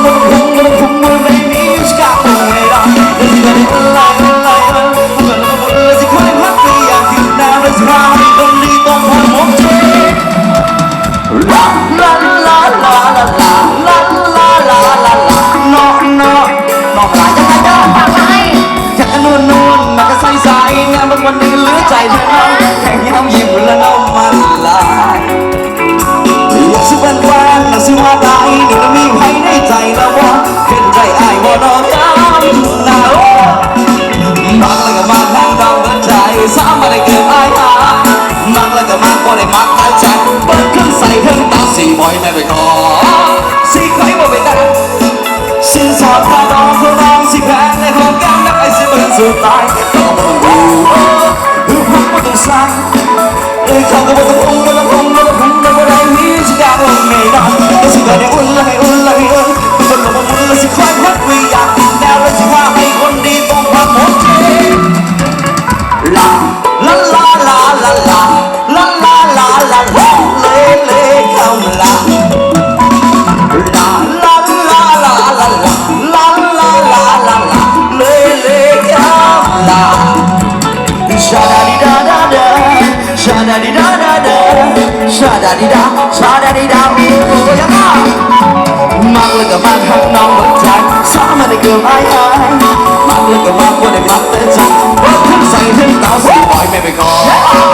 Oh. life. ชาดาดีดาชาดาดีดาโอ้ยยังมากเลยก็มากข้างน้องหมดใจสามันได้เกือบไอ้ไอ้มากเลยก็มากว่าได้มากแต่ใจว่าทั้งใส่ทั้งตาสิปล่อยไม่ไปก่อน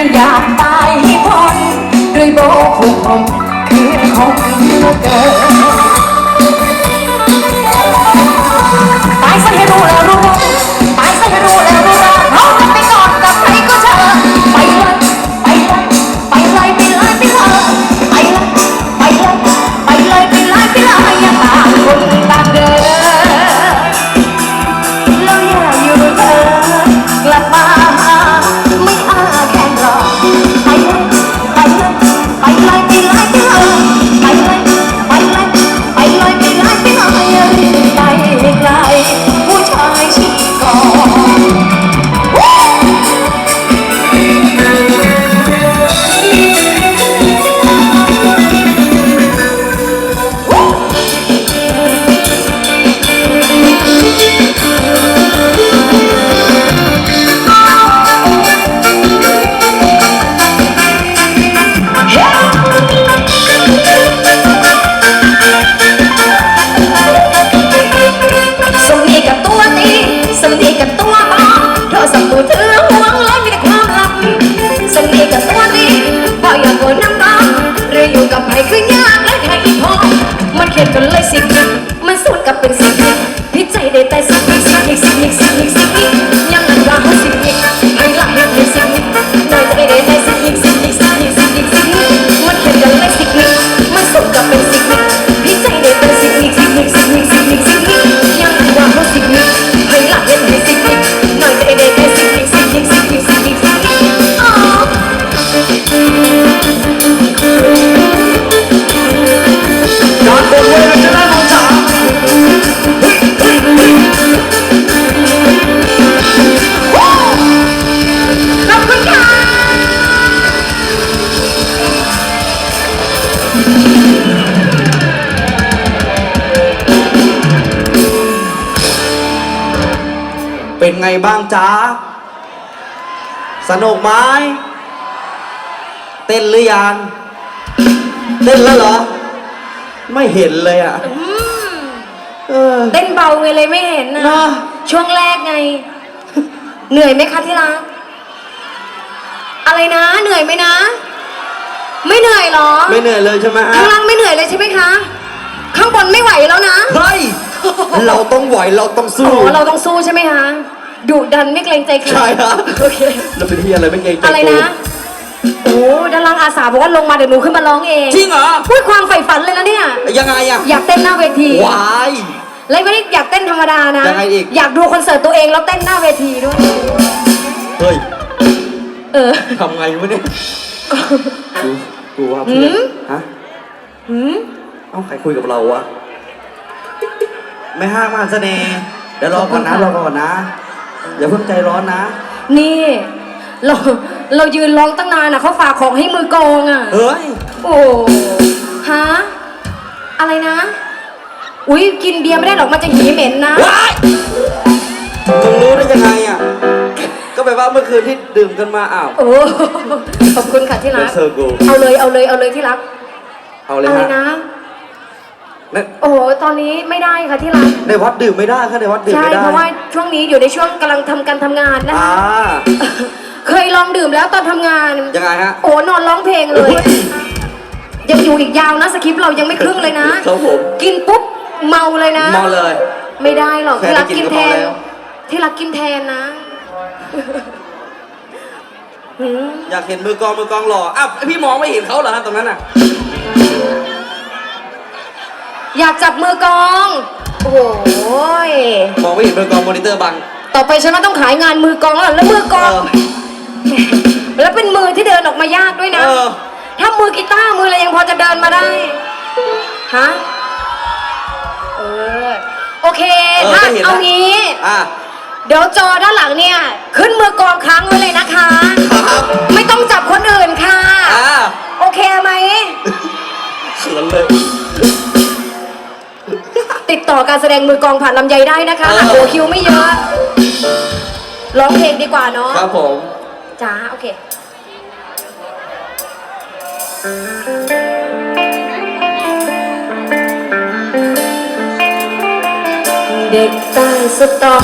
นั้นอยากตายให้พ้นด้วยโบกผมคือคงเหลือเกิน บ้างจ๊ะ สนุกไหมเต้นหรือยัง เต้นแล้วเหรอ ไม่เห็นเลยอะเออ เต้นเบาไงเลยไม่เห็นนะนะช่วงแรกไง เหนื่อยไหมคะที่รัก อะไรนะ เหนื่อยไหมนะ ไม่เหนื่อยเหรอ ไม่เหนื่อยเลยใช่ไหมฮะข้างล่างไม่เหนื่อยเลยใช่ไหมคะ ข้างบนไม่ไหวแล้วนะ เฮ้ย เราต้องไหวเราต้องอ๋สู้อเราต้องสู้ใช่ไหมคะ ดุดันไม่เกรงใจใครใช่ฮะโอเคเราเป็นที่อะไรไม่เกรงใจอะไรนะ โอ้ด้านล่างอาสาบอกว่าลงมาเดี๋ยวหนูขึ้นมาร้องเองจริงเหรอ พูดความใฝ่ฝันเลยนะเนี่ย ยังไงอะอยากเต้นหน้าเวที วาย แล้วไม่ได้อยากเต้นธรรมดานะ ยังไงอีก อยากดูคอนเสิร์ตตัวเองแล้วเต้นหน้าเวทีด้วย เฮ้ยเออ ทำไงวะเนี่ยกูกูว่าเพื่อนหืม ฮะ หืม เอ้าใครคุยกับเราวะ ไม่ห้ามมานเสน่ห์เดี๋ยวรอก่อนนะ รอก่อนนะ อย่าเพิ่งใจร้อนนะ นี่ เราเรายืนร้องตั้งนานอะเขาฝากของให้มือกลองอะ เฮ้ย โอ้ฮะอะไรนะ อุ้ยกินเบียร์ไม่ได้หรอกมันจะหีเหม็นนะ ว้ายมึงรู้ได้ยังไงอะ ก็แปลว่าเมื่อคืนที่ดื่มกันมาอ้าว โอ้ขอบคุณค่ะที่รัก เซอร์กู เอาเลยเอาเลยเอาเลยที่รัก เอาเลยอะไรฮะนะ ในโอ้โหตอนนี้ไม่ได้ค่ะที่รักในวัดดื่มไม่ได้ค่ะในวัดดื่มใช่ไม่ได้เพราะว่าช่วงนี้อยู่ในช่วงกำลังทำการทำงานนะอ่าคะเคยลองดื่มแล้วตอนทำงาน ยังไงฮะ โอ้นอนร้องเพลงเลย ยังอยู่อีกยาวนะสคริปต์เรายังไม่ครึ่งเลยนะครับผม กินปุ๊บเมาเลยนะ เมาเลย ไม่ได้หรอกแค่ที่รักได้กิกินนก็แทเมานแล้ว ที่รักกินแทนนะหืมอยากเห็นมือกองมือกองหล่ออ้าวพี่มองไม่เห็นเขาเหรอฮะตรงนั้นอะ อยากจับมือกอง โอ้โหยมองไม่เห็นมือกองมอนิเตอร์บัง ต่อไปฉันว่าต้องขายงานมือกองแล้วแล้วมือกเอองอแล้วเป็นมือที่เดินออกมายากด้วยนะ เออ ถ้ามือกีตาร์มืออะไรยังพอจะเดินมาได้ ฮะ เออ โอเค เออถ้าได้เห็นเอาแล้วงี้ อะ เดี๋ยวจอด้านหลังเนี่ย ขึ้นมือกองค้างไว้เลยนะคะ ครับ ไม่ต้องจับคนอื่นค่ะ อ่าโอเคไหม เขินเลย ติดต่อการแสดงมือกองผ่านลำไยได้นะคะเออหากโอคิวไม่เยอะ ร้องเพลงดีกว่าเนาะครับผมจ้าโอเค เด็กใต้สตอ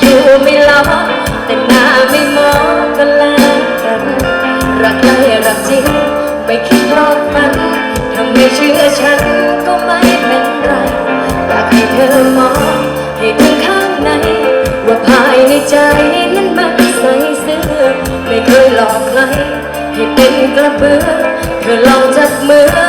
อยู่ไม่ล้อแต่หน้าไม่ มองให้ถึงข้างใน ว่าภายในใจนั้นมันใส่เสื้อ ไม่เคยหลอกใครให้เป็นกระเบือเธอลองจับมือ